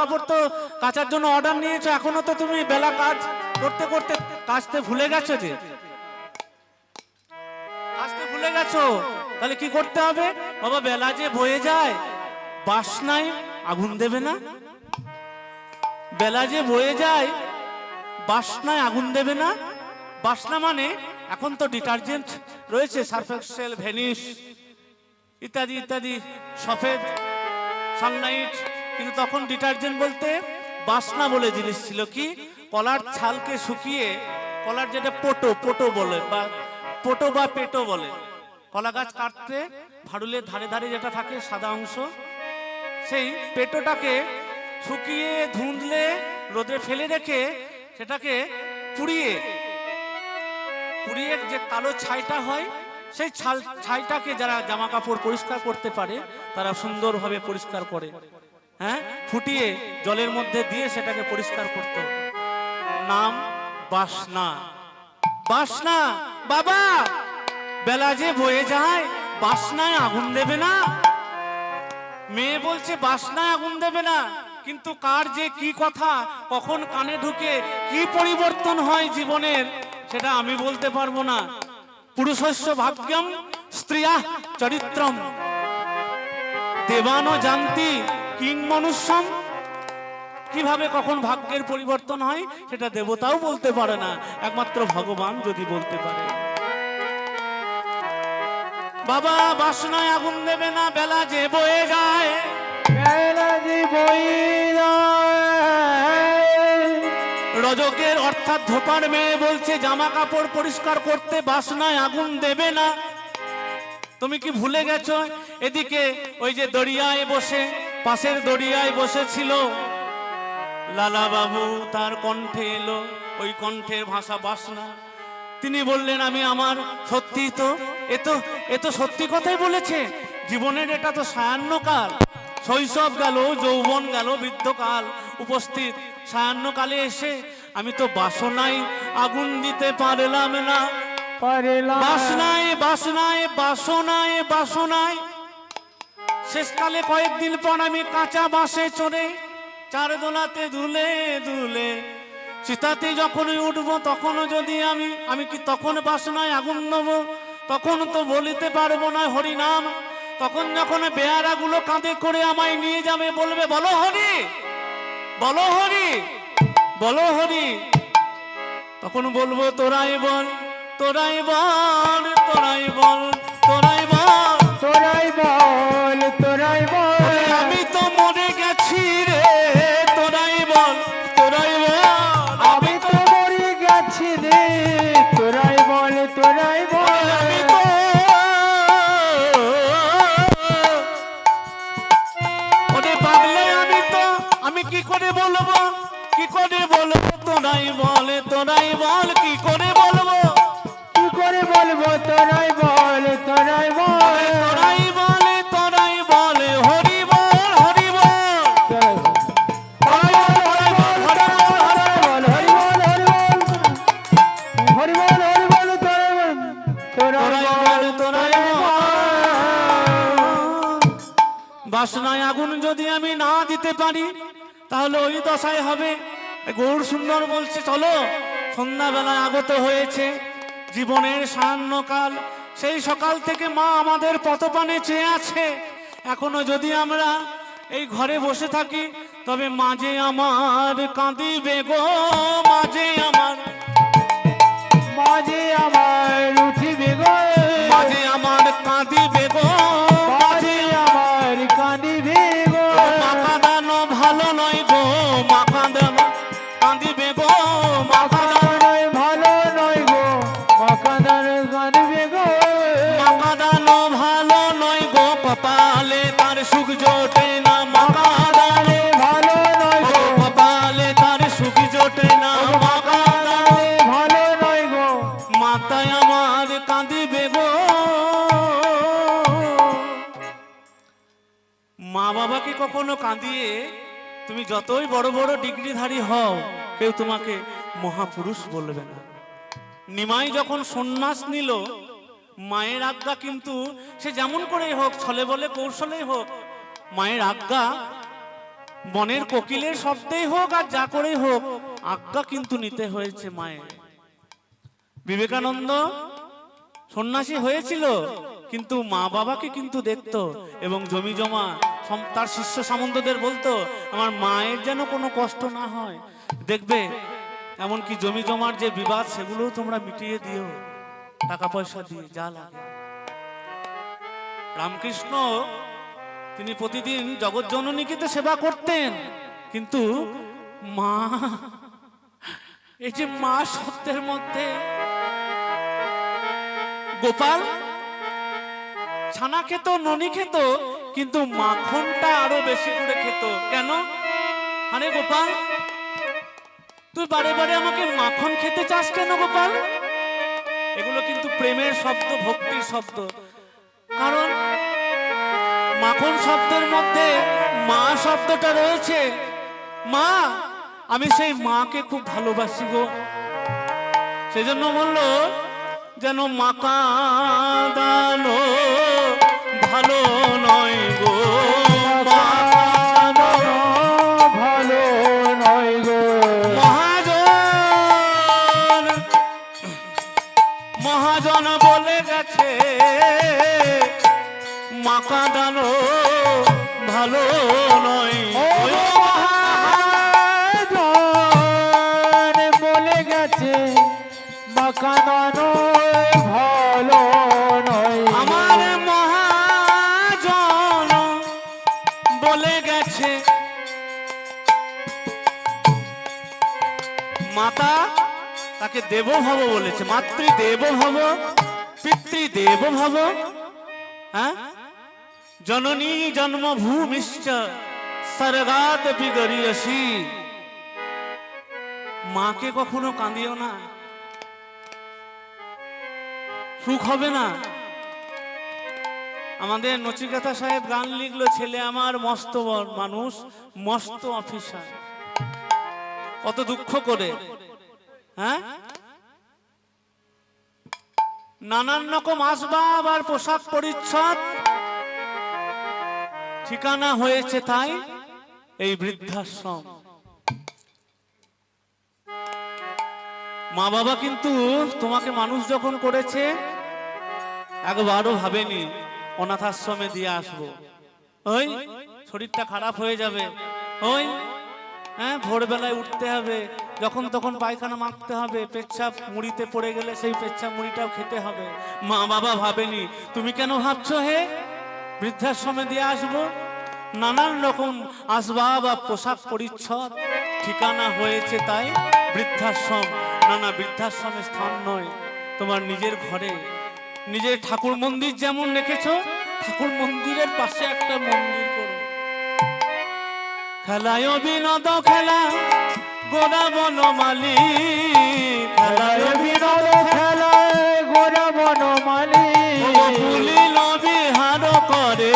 কাপড় তো কাচার জন্য অর্ডার নিয়েছো, এখনও তো তুমি বেলা কাজ করতে করতে কাচতে ভুলে গেছো যে। কাচতে ভুলে গেছো? তাহলে কি করতে হবে? বাবা, বেলা যে বয়ে যায় বাসনায় আগুন দেবে না। বেলা যে বয়ে যায় বাসনায় আগুন দেবে না। বাসনা মানে এখন তো ডিটারজেন্ট রয়েছে সার্ফ এক্সেল ভেনিস ইত্যাদি ইত্যাদি, সফেদ, সানলাইট কিন্তু তখন ডিটারজেন্ট বলতে বাসনা বলে জিনিস ছিল কি? কলার ছালকে শুকিয়ে, কলার যেটা পোটো পোটো বলে বা পোটো বা পেটো বলে। কলা গাছ কাটতে ভাড়ুলের ধারে ধারে যেটা থাকে, সাদা অংশ, সেই পেটোটাকে শুকিয়ে ধুঁধলে রোদে ফেলে রেখে সেটাকে পুড়িয়ে পুড়িয়ে যে কালো ছাইটা হয়, সেই ছাল, ছাইটাকে যারা জামা কাপড় পরিষ্কার করতে পারে, তারা সুন্দরভাবে পরিষ্কার করে। হ্যাঁ? ফুটিয়ে জলের মধ্যে দিয়ে সেটাকে পরিষ্কার করত। নাম বাসনা। বাসনা, বাবা! বেলা যে বয়ে যায়, বাসনায় আগুন দেবে না। মেয়ে বলছে, বাসনায় আগুন দেবে না। কিন্তু কার যে কি কথা, কখন কানে ঢুকে কি পরিবর্তন হয় জীবনের, সেটা আমি বলতে পারব না। পুরুষস্য ভাগ্যম, স্ত্রিয়া চরিত্রম। দেবানো জানতি কিং মনুষ্যম। কীভাবে কখন ভাগ্যের পরিবর্তন হয় সেটা দেবতাও বলতে পারে না। একমাত্র ভগবান যদি বলতে পারে। বাবা বাসনায় আগুন দেবে না বেলা যে বয়ে যায়। রজকের অর্থাৎ ধোপার মেয়ে বলছে জামা কাপড় পরিষ্কার করতে বাসনায় আগুন দেবে না। তুমি কি ভুলে গেছো? এদিকে ওই যে দরিয়ায় বসে পাশের দরিয়ায় বসেছিল। লালা বাবু তার কণ্ঠে এলো ওই কণ্ঠের ভাষা বাসনা। তিনি বললেন আমি আমার সত্যি তো এ তো এ তো সত্যি কথাই বলেছে। জীবনের এটা তো সায়ান্নকাল। শৈশব গেল যৌবন গেল বৃদ্ধকাল উপস্থিত। সায়ান্নকালে এসে আমি তো বাসনায় আগুন দিতে পারলাম না। বাসনায় বাসনায় বাসনায় বাসনায় শেষকালে কয়েকদিন পর আমি কাঁচা বাসে চড়ে চার দোলাতে দুলে দুলে সীতাতে যখনই উঠবো তখনও যদি আমি আমি কি তখন বাসনায় আগুন নেব? তখন তো বলিতে পারব না হরিনাম। তখন যখন বেয়ারাগুলো কাঁধে করে আমায় নিয়ে যাবে, বলবে, বলো হরি বলো হরি বলো হরি। তখন বলব তোরাই বল তোরাই বল তোরাই বল তোরাই বল। বাসনায় আগুন যদি আমি না দিতে পারি, তাহলে ওই দশায় হবে। গৌর সুন্দর বলছে, চলো, সন্ধ্যাবেলায় আগত হয়েছে জীবনের সায়ান্নকাল সেই সকাল থেকে মা আমাদের পতপানে চেয়ে আছে। এখনও যদি আমরা এই ঘরে বসে থাকি, তবে মাঝে আমার কাঁদিবে গো, মাঝে আমার মাঝে আমার উঠিবে গো, মাঝে আমার কাঁদিবে গো। গো মাখা দানো কাঁদিবে গো মাখা ভালো নয় গো মাকাদার কাঁদিবে গো মাখা ভালো নয় গো কপালে তার সুখ জোটে না মাখা ভালো নয় গো। কপালে তার সুখ জোটে না মাখা দানে ভালো নয় গো। মাতায় আমার কাঁদিবে গো মা বাবাকে কখনো কাঁদিয়ে তুমি যতই বড় বড় ডিগ্রিধারী হও, কেউ তোমাকে মহাপুরুষ বলবে না। নিমাই যখন সন্ন্যাস নিল, মায়ের আজ্ঞা কিন্তু সে যেমন করেই হোক, ছলে বলে কৌশলেই হোক, মায়ের আজ্ঞা বনের কোকিলের শব্দেই হোক আর যা করেই হোক, আজ্ঞা কিন্তু নিতে হয়েছে মায়ের। বিবেকানন্দ সন্ন্যাসী হয়েছিল কিন্তু মা বাবাকে কিন্তু দেখতো এবং জমি জমা তার শিষ্য সামন্তদের বলতো, আমার মায়ের যেন কোনো কষ্ট না হয়। দেখবে, এমনকি জমি জমার যে বিবাদ, সেগুলোও তোমরা মিটিয়ে দিও। টাকা পয়সা দিয়ে যা লাগে। রামকৃষ্ণ, তিনি প্রতিদিন জগৎজননীকে তো সেবা করতেন, কিন্তু মা, এই যে মা সত্যের মধ্যে গোপাল ছানা খেত, ননি খেত, কিন্তু মাখনটা আরও বেশি করে খেত। কেন? আরে গোপাল, তুই বারে বারে আমাকে মাখন খেতে চাস কেন গোপাল? এগুলো কিন্তু প্রেমের শব্দ, ভক্তির শব্দ। কারণ মাখন শব্দের মধ্যে মা শব্দটা রয়েছে। মা, আমি সেই মাকে খুব ভালোবাসি গো। সেজন্য বলল, যেন মাকা দানো ভালো নয় গো ভালো নয় গো। মহাজন মহাজন বলে গেছে মাকা দানো ভালো নয়। মহাজন বলে গেছে মাকানো ভালো বলে গেছে। মাতা, তাকে দেব ভব বলেছে মাতৃ দেব ভব পিতৃ দেব ভব হ্যাঁ? জননী জন্মভূমিশ্চ স্বর্গাত বিগরিয়সী। মাকে কখনো কাঁদিও না। সুখ হবে না। আমাদের নচিকেতা সাহেব গান লিখলো, ছেলে আমার, মস্ত মানুষ, মস্ত অফিসার। কত দুঃখ করে হ্যাঁ? নানান রকম আসবাব আর পোশাক পরিচ্ছদ। ঠিকানা হয়েছে তাই এই বৃদ্ধাশ্রম। মা বাবা কিন্তু তোমাকে মানুষ যখন করেছে, একবারও ভাবেনি। অনাথাশ্রমে দিয়ে আসব। ওই, শরীরটা খারাপ হয়ে যাবে। ওই হ্যাঁ ভোরবেলায় উঠতে হবে। যখন তখন পায়খানা মাখতে হবে। পেচ্ছাপ মুড়িতে পড়ে গেলে সেই পেচ্ছাপ মুড়িটাও খেতে হবে। মা বাবা ভাবেনি, তুমি কেন ভাবছ হে? বৃদ্ধাশ্রমে দিয়ে আসব? নানান রকম আসবাব আর পোশাক পরিচ্ছদ, ঠিকানা হয়েছে তাই বৃদ্ধাশ্রম। না না বৃদ্ধাশ্রমের স্থান নয়। তোমার নিজের ঘরে নিজের ঠাকুর মন্দির যেমন রেখেছো ঠাকুর মন্দিরের পাশে একটা মন্দির করো। খেলায় বিনোদ খেলা গোড়া বনমালি খেলায় বিনোদ খেলায় গোরা বনমালী ফুলিল বিহার করে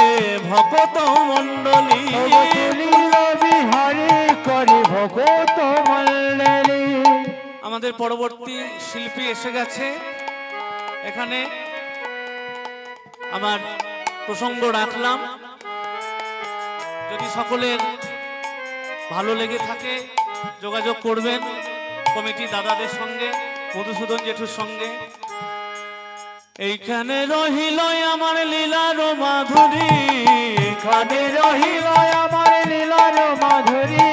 ভকত মন্ডলী তুলিল বিহারি করে ভগত মল্লী আমাদের পরবর্তী শিল্পী এসে গেছে। এখানে আমার প্রসঙ্গ রাখলাম। যদি সকলের ভালো লেগে থাকে, যোগাযোগ করবেন কমিটি দাদাদের সঙ্গে, মধুসূদন জেঠুর সঙ্গে। এইখানে রহিল আমার লীলার মাধুরী এখানে রহিল আমার লীলার মাধুরী।